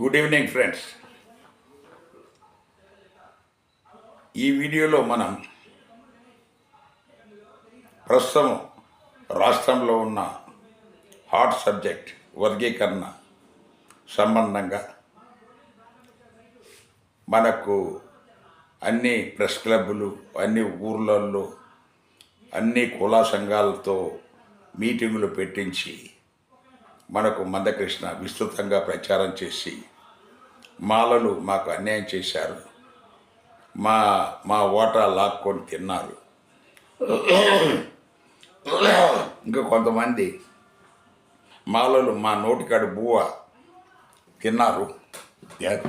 Good evening friends ఈ వీడియోలో మనం ప్రస్తుతం రాష్ట్రంలో ఉన్న హాట్ సబ్జెక్ట్ వర్గీకరణ సంబంధంగా మనకు అన్ని ప్రెస్ క్లబ్బులు అన్ని ఊర్లలో అన్ని కులా సంఘాలతో మీటింగులు పెట్టించి మనకు మందకృష్ణ విస్తృతంగా ప్రచారం చేసి మాలలు మాకు అన్యాయం చేశారు. మా మా ఓటా లాక్కొని తిన్నారు. ఇంకా కొంతమంది మాలలు మా నోటికాడు బువ్వ తిన్నారు.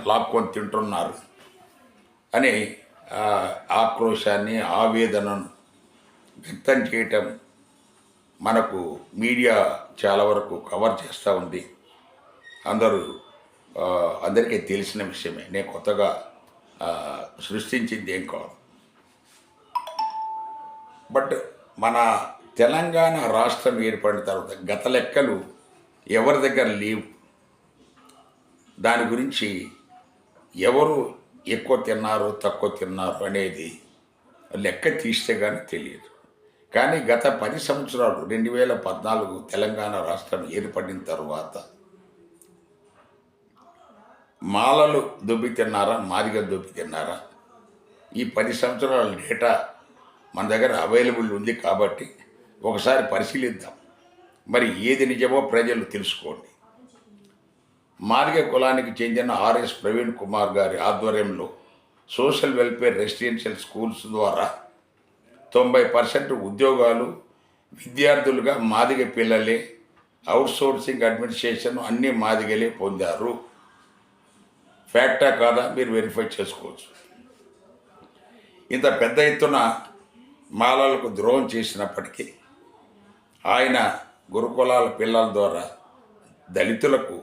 లాక్కొని తింటున్నారు అని ఆక్రోశాన్ని ఆవేదనను వ్యక్తం చేయటం మనకు మీడియా చాలా వరకు కవర్ చేస్తూ ఉంది. అందరూ అందరికీ తెలిసిన విషయమే. నేను కొత్తగా సృష్టించింది ఏం కాదు. బట్ మన తెలంగాణ రాష్ట్రం ఏర్పడిన తర్వాత గత లెక్కలు ఎవరి దగ్గర లేవు. దాని గురించి ఎవరు ఎక్కువ తిన్నారు తక్కువ తిన్నారు అనేది లెక్క తీస్తే కానీ తెలియదు. కానీ గత పది సంవత్సరాలు రెండు వేల పద్నాలుగు తెలంగాణ రాష్ట్రం ఏర్పడిన తర్వాత మాలలు దొబ్బి తిన్నారా మారిగా దొబ్బి తిన్నారా? ఈ పది సంవత్సరాల డేటా మన దగ్గర అవైలబుల్ ఉంది కాబట్టి ఒకసారి పరిశీలిద్దాం. మరి ఏది నిజమో ప్రజలు తెలుసుకోండి. మార్గ కులానికి చెందిన ఆర్ఎస్ ప్రవీణ్ కుమార్ గారి ఆధ్వర్యంలో సోషల్ వెల్ఫేర్ రెసిడెన్షియల్ స్కూల్స్ ద్వారా తొంభై పర్సెంట్ ఉద్యోగాలు విద్యార్థులుగా మాదిగ పిల్లలే అవుట్సోర్సింగ్ అడ్మినిస్ట్రేషన్ అన్ని మాదిగలే పొందారు. ఫ్యాక్టా కాదా? మీరు వెరిఫై చేసుకోవచ్చు. ఇంత పెద్ద ఎత్తున మాలలకు ద్రోహం చేసినప్పటికీ ఆయన గురుకులాల పిల్లల ద్వారా దళితులకు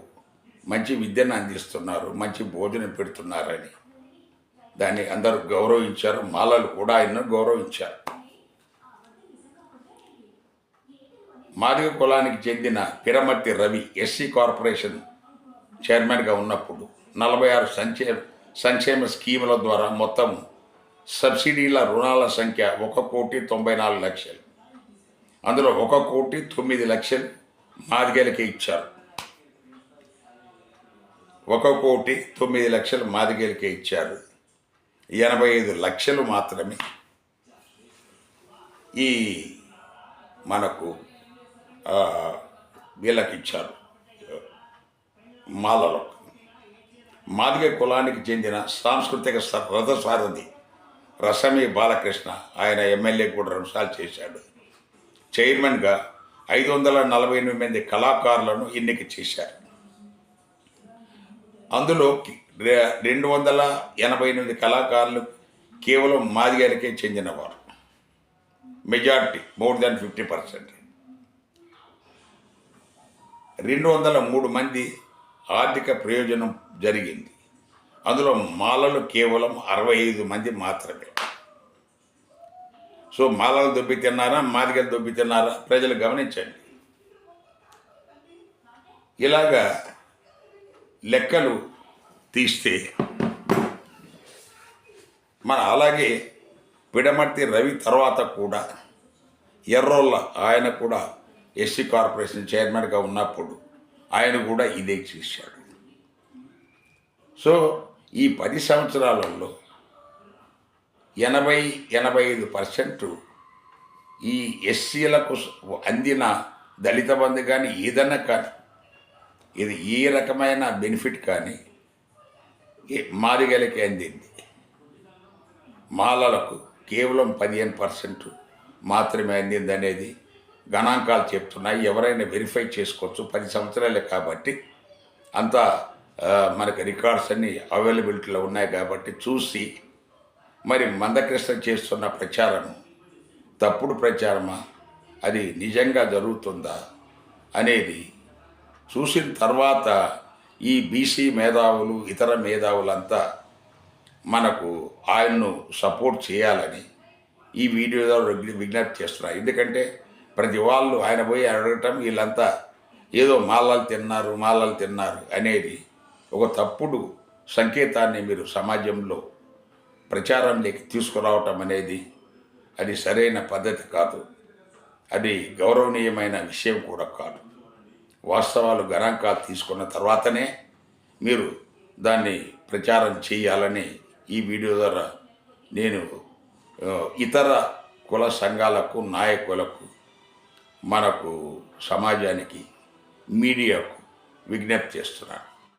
మంచి విద్యను అందిస్తున్నారు మంచి భోజనం పెడుతున్నారని. దాన్ని అందరూ గౌరవించారు మాలలు కూడా ఆయన్ను గౌరవించారు. మాదిగ కులానికి చెందిన పిరమర్తి రవి ఎస్సీ కార్పొరేషన్ చైర్మన్గా ఉన్నప్పుడు నలభై ఆరు సంక్షేమ సంక్షేమ స్కీముల ద్వారా మొత్తం సబ్సిడీల రుణాల సంఖ్య ఒక కోటి తొంభై నాలుగు లక్షలు. అందులో ఒక కోటి తొమ్మిది లక్షలు మాదిగలకి ఇచ్చారు. ఒక కోటి తొమ్మిది లక్షలు మాదిగలకే ఇచ్చారు. ఎనభై ఐదు లక్షలు మాత్రమే ఈ మనకు వీళ్ళకి ఇచ్చారు మాలలో. మాదిగ కులానికి చెందిన సాంస్కృతిక స- రథసారథి రసమి బాలకృష్ణ ఆయన ఎమ్మెల్యే కూడా రెండుసార్లు చేశాడు. చైర్మన్గా ఐదు వందల నలభై ఎనిమిది మంది కళాకారులను ఎన్నిక చేశారు. అందులో రెండు వందల ఎనభై ఎనిమిది కళాకారులు కేవలం మాదిగారికే చెందినవారు. Majority more than fifty percent. రెండు వందల మూడు మంది ఆర్థిక ప్రయోజనం జరిగింది. అందులో మాలలు కేవలం అరవై ఐదు మంది మాత్రమే. సో మాలలు దొబ్బి తిన్నారా మాదిగలు దొబ్బి తిన్నారా? ప్రజలు గమనించండి. ఇలాగా లెక్కలు తీస్తే మన అలాగే పిడమర్తి రవి తర్వాత కూడా ఎర్రోళ్ళ ఆయన కూడా ఎస్సీ కార్పొరేషన్ చైర్మన్గా ఉన్నప్పుడు ఆయన కూడా ఇదే చేశాడు. సో ఈ పది సంవత్సరాలలో ఎనభై ఎనభై ఐదు పర్సెంట్ ఈ ఎస్సీలకు అందిన దళిత బంధు కానీ ఏదన్నా కానీ ఇది ఏ రకమైన బెనిఫిట్ కానీ ఏ- మాదిగలకి అందింది. మాలలకు కేవలం పదిహేను పర్సెంట్ మాత్రమే అందింది అనేది గణాంకాలు చెప్తున్నాయి ఎవరైనా వెరిఫై చేసుకోవచ్చు. పది సంవత్సరాలే కాబట్టి అంతా మనకి రికార్డ్స్ అన్నీ అవైలబిలిటీలో ఉన్నాయి కాబట్టి చూసి మరి మందకృష్ణ చేస్తున్న ప్రచారం తప్పుడు ప్రచారమా? అది నిజంగా జరుగుతుందా? అనేది చూసిన తర్వాత ఈ బీసీ మేధావులు ఇతర మేధావులంతా మనకు ఆయన్ను సపోర్ట్ చేయాలని ఈ వీడియో ద్వారా విజ్ఞప్తి చేస్తున్నారు. ఎందుకంటే ప్రతి వాళ్ళు ఆయన పోయి అడగటం వీళ్ళంతా ఏదో మాలలు తిన్నారు మాలలు తిన్నారు అనేది ఒక తప్పుడు సంకేతాన్ని మీరు సమాజంలో ప్రచారంలోకి తీసుకురావటం అనేది అది సరైన పద్ధతి కాదు. అది గౌరవనీయమైన విషయం కూడా కాదు. వాస్తవాలు గణాంకాలు తీసుకున్న తర్వాతనే మీరు దాన్ని ప్రచారం చేయాలని ఈ వీడియో ద్వారా నేను ఇతర కుల సంఘాలకు నాయకులకు మనకు సమాజానికి మీడియాకు విజ్ఞప్తి చేస్తున్నాను.